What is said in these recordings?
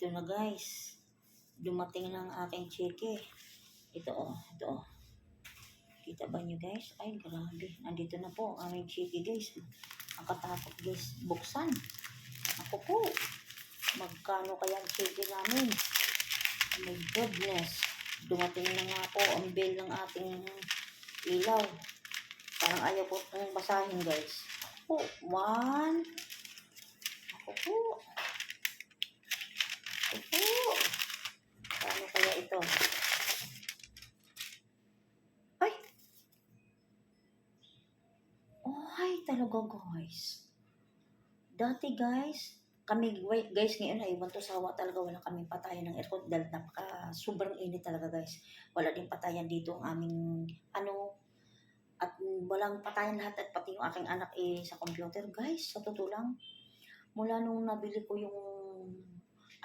Ito na guys. Dumating ng aking cheque. Ito oh, ito oh. Kita ba nyo guys? Ay, grabe. Nandito na po ang aming cheque guys. Ang katakot guys. Buksan. Ako po. Magkano kaya ang cheque namin? Oh my goodness. Dumating na nga po ang bill ng ating ilaw. Parang ayaw ko itong basahin guys. Ako po. One. Ako po. Ako po. Paano kaya ito? Ay! Oh, ay talaga guys. Dati guys, kami guys ngayon ay iwan to sawa talaga wala kaming patayan ng aircon dahil napaka sobrang init talaga guys. Wala din patayan dito ang aming ano at walang patayan lahat at pati yung aking anak eh sa computer guys sa totoo lang. Mula nung nabili ko yung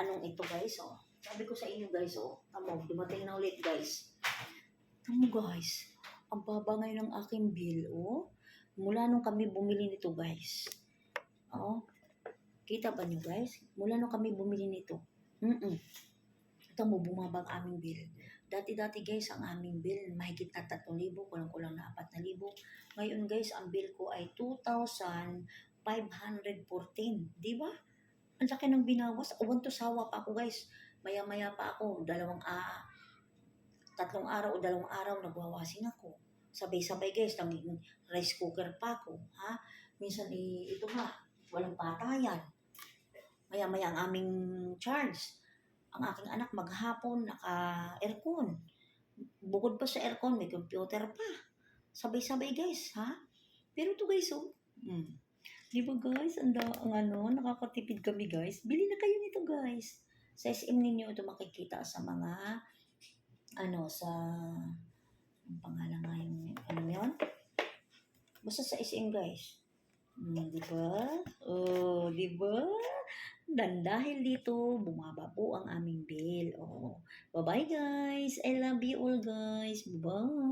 anong ito guys oh. Sabi ko sa inyo guys oh. Tamo dumating na ulit guys. Tamo guys. Ang baba ngayon ng aking bill oh mula nung kami bumili nito guys oh kita ba niyo guys mula nung kami bumili nito mm -mm. tamo bumaba ang aming bill Dati-dati guys, ang aming bill, mahigit na 3,000, kulang-kulang na 4,000. Ngayon guys, ang bill ko ay 2,514. Di ba? Ang laki ng binawas. Uwan to sawa pa ako guys. Maya-maya pa ako. Dalawang, ah, tatlong araw o dalawang araw nagwawasin ako. Sabay-sabay guys, naging rice cooker pa ako. Ha? Minsan eh, ito nga, walang patayan. Maya-maya ang aming charge ang aking anak maghapon naka-aircon. Bukod pa sa aircon, may computer pa. Sabay-sabay guys, ha? Pero to guys, oh. Mm. Di ba guys, ang, ang ano, nakakatipid kami guys. Bili na kayo nito guys. Sa SM ninyo ito makikita sa mga, ano, sa, ang pangalan nga yung, ano yun? Basta sa SM guys. Mm, di ba? Oh, di ba? Dan dahil dito, bumaba po ang aming bill. Oh, bye-bye guys. I love you all guys. Bye.